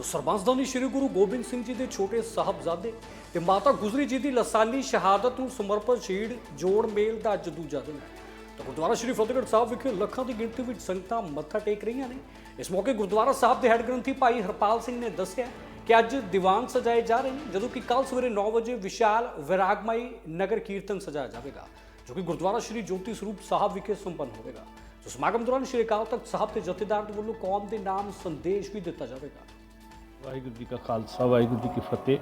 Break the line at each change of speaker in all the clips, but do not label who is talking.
ਸੋ ਸਰਬੰਸਦਾਨੀ ਸ੍ਰੀ ਗੁਰੂ ਗੋਬਿੰਦ ਸਿੰਘ ਜੀ ਦੇ ਛੋਟੇ ਸਾਹਿਬਜ਼ਾਦੇ ਤੇ ਮਾਤਾ ਗੁਜਰੀ ਜੀ ਦੀ ਲਸਾਨੀ ਸ਼ਹਾਦਤ ਨੂੰ ਸਮਰਪਿਤ ਸ਼ਹੀਦ ਜੋੜ ਮੇਲ ਦਾ ਅੱਜ ਦੂਜਾ ਦਿਨ ਹੈ। ਤਾਂ ਗੁਰਦੁਆਰਾ ਸ੍ਰੀ ਫਤਿਹਗੜ੍ਹ ਸਾਹਿਬ ਵਿਖੇ ਲੱਖਾਂ ਦੀ ਗਿਣਤੀ ਵਿੱਚ ਸੰਗਤਾਂ ਮੱਥਾ ਟੇਕ ਰਹੀਆਂ ਨੇ। ਇਸ ਮੌਕੇ ਗੁਰਦੁਆਰਾ ਸਾਹਿਬ ਦੇ ਹੈੱਡ ਗ੍ਰੰਥੀ ਭਾਈ ਹਰਪਾਲ ਸਿੰਘ ਨੇ ਦੱਸਿਆ ਕਿ ਅੱਜ ਦੀਵਾਨ ਸਜਾਏ ਜਾ ਰਹੇ ਨੇ, ਜਦੋਂ ਕਿ ਕੱਲ ਸਵੇਰੇ 9 ਵਜੇ ਵਿਸ਼ਾਲ ਵਿਰਾਗਮਈ ਨਗਰ ਕੀਰਤਨ ਸਜਾਇਆ ਜਾਵੇਗਾ, ਜੋ ਕਿ ਗੁਰਦੁਆਰਾ ਸ੍ਰੀ ਜੋਤੀ ਸਰੂਪ ਸਾਹਿਬ ਵਿਖੇ ਸੰਪੰਨ ਹੋਵੇਗਾ। ਸੋ ਸਮਾਗਮ ਦੌਰਾਨ ਸ੍ਰੀ ਅਕਾਲ ਤਖਤ ਸਾਹਿਬ ਦੇ ਜਥੇਦਾਰ ਦੇ ਵੱਲੋਂ ਕੌਮ ਦੇ ਨਾਮ ਸੰਦੇਸ਼ ਵੀ ਦਿੱਤਾ ਜਾਵੇਗਾ।
ਵਾਹਿਗੁਰੂ ਜੀ ਕਾ ਖਾਲਸਾ, ਵਾਹਿਗੁਰੂ ਜੀ ਕੀ ਫਤਿਹ।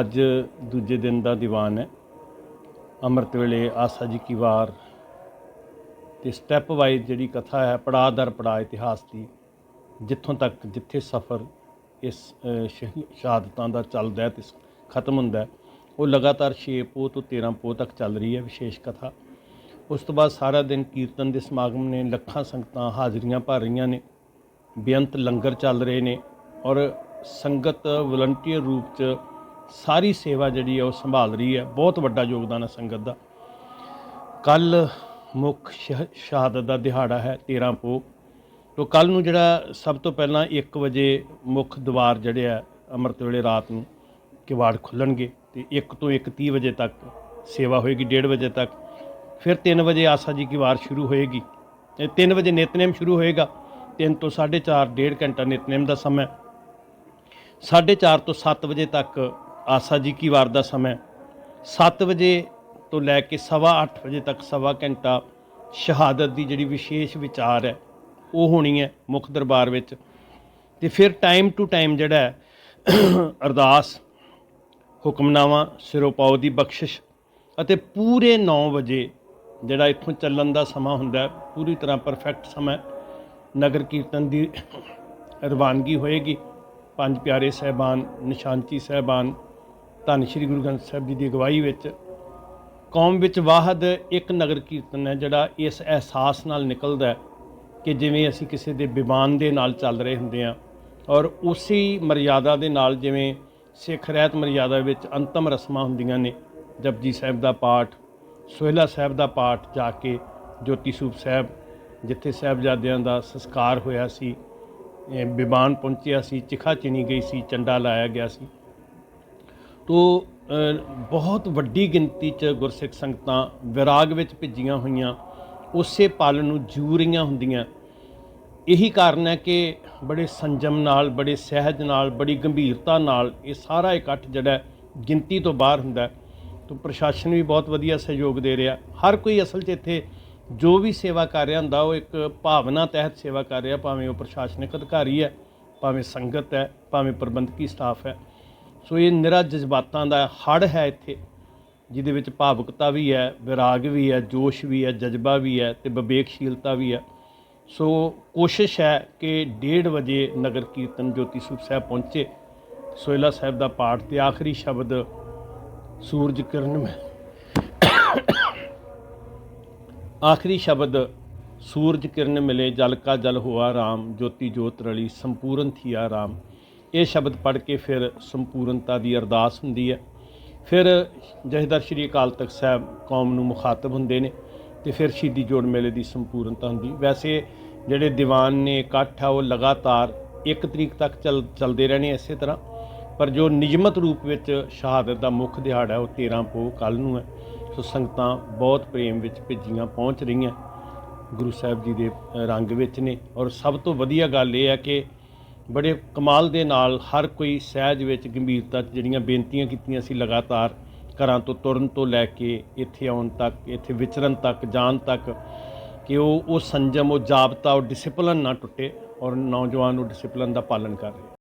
ਅੱਜ ਦੂਜੇ ਦਿਨ ਦਾ ਦੀਵਾਨ ਹੈ। ਅੰਮ੍ਰਿਤ ਵੇਲੇ ਆਸਾ ਜੀ ਕੀ ਵਾਰ ਤੇ ਸਟੈਪ ਵਾਈਜ਼ ਜਿਹੜੀ ਕਥਾ ਹੈ, ਪੜਾਅ ਦਰ, ਪੜਾਅ ਇਤਿਹਾਸ ਦੀ, ਜਿੱਥੋਂ ਤੱਕ ਜਿੱਥੇ ਸਫ਼ਰ ਇਸ ਸ਼ਹੀ- ਸ਼ਹਾਦਤਾਂ ਦਾ ਚੱਲਦਾ ਹੈ ਤੇ ਖਤਮ ਹੁੰਦਾ ਉਹ ਲਗਾਤਾਰ 6 ਪੋਹ ਤੋਂ 13 ਪੋਹ ਤੱਕ ਚੱਲ ਰਹੀ ਹੈ ਵਿਸ਼ੇਸ਼ ਕਥਾ। ਉਸ ਤੋਂ ਬਾਅਦ ਸਾਰਾ ਦਿਨ ਕੀਰਤਨ ਦੇ ਸਮਾਗਮ ਨੇ, ਲੱਖਾਂ ਸੰਗਤਾਂ ਹਾਜ਼ਰੀਆਂ ਭਰ ਰਹੀਆਂ ਨੇ, ਬੇਅੰਤ ਲੰਗਰ ਚੱਲ ਰਹੇ ਨੇ ਔਰ ਸੰਗਤ ਵਲੰਟੀਅਰ ਰੂਪ ਚ ਸਾਰੀ ਸੇਵਾ ਜਿਹੜੀ ਹੈ ਉਹ ਸੰਭਾਲ ਰਹੀ ਹੈ। ਬਹੁਤ ਵੱਡਾ ਯੋਗਦਾਨ ਹੈ ਸੰਗਤ ਦਾ। ਕੱਲ ਮੁੱਖ ਸ਼ਹ- ਸ਼ਹਾਦਤ ਦਾ ਦਿਹਾੜਾ ਹੈ 13 ਪੋਹ ਤੋਂ ਕੱਲ ਨੂੰ ਜਿਹੜਾ ਸਭ ਤੋਂ ਪਹਿਲਾਂ 1 ਵਜੇ ਮੁੱਖ ਦਵਾਰ ਜਿਹੜੇ ਆ ਅੰਮ੍ਰਿਤ ਵੇਲੇ ਰਾਤ ਨੂੰ ਕਿਵਾੜ ਖੁੱਲਣਗੇ ਤੇ 1 ਤੋਂ 1:30 ਵਜੇ ਤੱਕ ਸੇਵਾ ਹੋਏਗੀ 1:30 ਵਜੇ ਤੱਕ। ਫਿਰ 3 ਵਜੇ ਆਸਾ ਜੀ ਕੀ ਵਾਰ ਸ਼ੁਰੂ ਹੋਏਗੀ। 3 ਵਜੇ ਨਿਤਨੇਮ ਸ਼ੁਰੂ ਹੋਏਗਾ। 3 ਤੋਂ 4:30 ਡੇਢ ਘੰਟਾ ਨਿਤਨੇਮ ਦਾ ਸਮਾਂ 4:30 ਤੋਂ 7 ਵਜੇ ਤੱਕ ਆਸਾ ਜੀ ਕੀ ਵਾਰ ਦਾ ਸਮਾਂ 7 ਵਜੇ ਤੋਂ ਲੈ ਕੇ ਸਵਾ ਅੱਠ ਵਜੇ ਤੱਕ ਸਵਾ ਘੰਟਾ ਸ਼ਹਾਦਤ ਦੀ ਜਿਹੜੀ ਵਿਸ਼ੇਸ਼ ਵਿਚਾਰ ਹੈ, ਉਹ ਹੋਣੀ ਹੈ ਮੁੱਖ ਦਰਬਾਰ ਵਿੱਚ। ਤੇ ਫਿਰ ਟਾਈਮ ਟੂ ਟਾਈਮ ਜਿਹੜਾ ਹੈ, ਅਰਦਾਸ, ਹੁਕਮਨਾਮਾ ਸਿਰੋਪਾਉ ਦੀ ਬਖਸ਼ਿਸ਼ ਅਤੇ ਪੂਰੇ 9 ਵਜੇ ਜਿਹੜਾ ਇੱਥੋਂ ਚੱਲਣ ਦਾ ਸਮਾਂ ਹੁੰਦਾ ਪੂਰੀ ਤਰ੍ਹਾਂ ਪਰਫੈਕਟ ਸਮਾਂ ਨਗਰ ਕੀਰਤਨ ਦੀ ਰਵਾਨਗੀ ਹੋਏਗੀ। ਪੰਜ ਪਿਆਰੇ ਸਹਿਬਾਨ ਨਿਸ਼ਾਨਚੀ ਸਹਿਬਾਨ, ਧੰਨ ਸ਼੍ਰੀ ਗੁਰੂ ਗ੍ਰੰਥ ਸਾਹਿਬ ਜੀ ਦੀ ਅਗਵਾਈ ਵਿੱਚ ਕੌਮ ਵਿੱਚ ਵਾਹਦ ਇੱਕ ਨਗਰ ਕੀਰਤਨ ਹੈ, ਜਿਹੜਾ ਇਸ ਅਹਿਸਾਸ ਨਾਲ ਨਿਕਲਦਾ ਕਿ ਜਿਵੇਂ ਅਸੀਂ ਕਿਸੇ ਦੇ ਵਿਮਾਨ ਦੇ ਨਾਲ ਚੱਲ ਰਹੇ ਹੁੰਦੇ ਹਾਂ ਔਰ ਉਸੇ ਮਰਿਆਦਾ ਦੇ ਨਾਲ ਜਿਵੇਂ ਸਿੱਖ ਰਹਿਤ ਮਰਿਆਦਾ ਵਿੱਚ ਅੰਤਮ ਰਸਮਾਂ ਹੁੰਦੀਆਂ ਨੇ, ਜਪਜੀ ਸਾਹਿਬ ਦਾ ਪਾਠ, ਸੋਹਿਲਾ ਸਾਹਿਬ ਦਾ ਪਾਠ ਜਾ ਕੇ ਜੋਤੀ ਸੂਪ ਸਾਹਿਬ, ਜਿੱਥੇ ਸਾਹਿਬਜ਼ਾਦਿਆਂ ਦਾ ਸੰਸਕਾਰ ਹੋਇਆ ਸੀ ਇਹ ਵਿਮਾਨ ਪਹੁੰਚਿਆ ਸੀ, ਚਿਖਾ ਚਿਣੀ ਗਈ ਸੀ, ਚੰਡਾ ਲਾਇਆ ਗਿਆ ਸੀ। ਤੋ ਬਹੁਤ ਵੱਡੀ ਗਿਣਤੀ 'ਚ ਗੁਰਸਿੱਖ ਸੰਗਤਾਂ ਵਿਰਾਗ ਵਿੱਚ ਭਿੱਜੀਆਂ ਹੋਈਆਂ, ਉਸੇ ਪਲ ਨੂੰ ਜੂ ਰਹੀਆਂ ਹੁੰਦੀਆਂ। ਇਹੀ ਕਾਰਨ ਹੈ ਕਿ ਬੜੇ ਸੰਜਮ ਨਾਲ, ਬੜੇ ਸਹਿਜ ਨਾਲ, ਬੜੀ ਗੰਭੀਰਤਾ ਨਾਲ ਇਹ ਸਾਰਾ ਇਕੱਠ ਜਿਹੜਾ ਗਿਣਤੀ ਤੋਂ ਬਾਹਰ ਹੁੰਦਾ ਹੈ। ਤੋ, ਪ੍ਰਸ਼ਾਸਨ ਵੀ ਬਹੁਤ ਵਧੀਆ ਸਹਿਯੋਗ ਦੇ ਰਿਹਾ। ਹਰ ਕੋਈ ਅਸਲ 'ਚ ਇੱਥੇ ਜੋ ਵੀ ਸੇਵਾ ਕਰ ਰਿਹਾ ਹੁੰਦਾ, ਉਹ ਇੱਕ ਭਾਵਨਾ ਤਹਿਤ ਸੇਵਾ ਕਰ ਰਿਹਾ, ਭਾਵੇਂ ਉਹ ਪ੍ਰਸ਼ਾਸਨਿਕ ਅਧਿਕਾਰੀ ਹੈ, ਭਾਵੇਂ ਸੰਗਤ ਹੈ, ਭਾਵੇਂ ਪ੍ਰਬੰਧਕੀ ਸਟਾਫ ਹੈ। ਸੋ ਇਹ ਨਿਰਾ ਜਜ਼ਬਾਤਾਂ ਦਾ ਹੜ ਹੈ ਇੱਥੇ, ਜਿਹਦੇ ਵਿੱਚ ਭਾਵੁਕਤਾ ਵੀ ਹੈ, ਵਿਰਾਗ ਵੀ ਹੈ, ਜੋਸ਼ ਵੀ ਹੈ, ਜਜ਼ਬਾ ਵੀ ਹੈ ਤੇ ਵਿਵੇਕਸ਼ੀਲਤਾ ਵੀ ਹੈ। ਸੋ ਕੋਸ਼ਿਸ਼ ਹੈ ਕਿ 1:30 ਵਜੇ ਨਗਰ ਕੀਰਤਨ ਜੋਤੀ ਸਰੂਪ ਸਾਹਿਬ ਪਹੁੰਚੇ। ਸੋਇਲਾ ਸਾਹਿਬ ਦਾ ਪਾਠ ਤੇ ਆਖਰੀ ਸ਼ਬਦ, ਸੂਰਜ ਕਿਰਨ ਮੈਂ। ਆਖਰੀ ਸ਼ਬਦ, ਸੂਰਜ ਕਿਰਨ ਮਿਲੇ, ਜਲ ਕਾ ਜਲ ਹੋਆ ਰਾਮ, ਜੋਤੀ ਜੋਤ ਰਲੀ, ਸੰਪੂਰਨ ਥੀਆ ਰਾਮ। ਇਹ ਸ਼ਬਦ ਪੜ੍ਹ ਕੇ ਫਿਰ ਸੰਪੂਰਨਤਾ ਦੀ ਅਰਦਾਸ ਹੁੰਦੀ ਹੈ। ਫਿਰ ਜਥੇਦਾਰ ਸ਼੍ਰੀ ਅਕਾਲ ਤਖਤ ਸਾਹਿਬ ਕੌਮ ਨੂੰ ਮੁਖਾਤਬ ਹੁੰਦੇ ਨੇ ਤੇ ਫਿਰ ਸ਼ਹੀਦੀ ਜੋੜ ਮੇਲੇ ਦੀ ਸੰਪੂਰਨਤਾ ਹੁੰਦੀ ਵੈਸੇ ਜਿਹੜੇ ਦੀਵਾਨ ਨੇ ਇਕੱਠ ਆ, ਉਹ ਲਗਾਤਾਰ ਇੱਕ ਤਰੀਕ ਤੱਕ ਚੱਲ, ਚੱਲਦੇ ਰਹਿਣੇ ਇਸੇ ਤਰ੍ਹਾਂ। ਪਰ ਜੋ ਨਿਯਮਤ ਰੂਪ ਵਿੱਚ ਸ਼ਹਾਦਤ ਦਾ ਮੁੱਖ ਦਿਹਾੜਾ ਹੈ, ਉਹ 13 ਪੋਹ ਕੱਲ ਨੂੰ ਹੈ। ਸੋ ਸੰਗਤਾਂ ਬਹੁਤ ਪ੍ਰੇਮ ਵਿੱਚ ਭਿੱਜੀਆਂ ਪਹੁੰਚ ਰਹੀਆਂ। ਗੁਰੂ ਸਾਹਿਬ ਜੀ ਦੇ ਰੰਗ ਵਿੱਚ ਨੇ। ਔਰ ਸਭ ਤੋਂ ਵਧੀਆ ਗੱਲ ਇਹ ਹੈ ਕਿ ਬੜੇ ਕਮਾਲ ਦੇ ਨਾਲ ਹਰ ਕੋਈ ਸਹਿਜ ਵਿੱਚ ਗੰਭੀਰਤਾ 'ਚ ਜਿਹੜੀਆਂ ਬੇਨਤੀਆਂ ਕੀਤੀਆਂ ਸੀ ਲਗਾਤਾਰ ਘਰਾਂ ਤੋਂ ਤੁਰਨ ਤੋਂ ਲੈ ਕੇ ਇੱਥੇ ਆਉਣ ਤੱਕ, ਇੱਥੇ ਵਿਚਰਨ ਤੱਕ, ਜਾਣ ਤੱਕ ਕਿ ਉਹ ਉਹ ਸੰਜਮ, ਉਹ ਜਾਬਤਾ ਉਹ ਡਿਸਪਲਨ ਨਾ ਟੁੱਟੇ ਔਰ ਨੌਜਵਾਨ ਉਹ ਡਿਸਪਲਨ ਦਾ ਪਾਲਣ ਕਰ ਰਹੇ।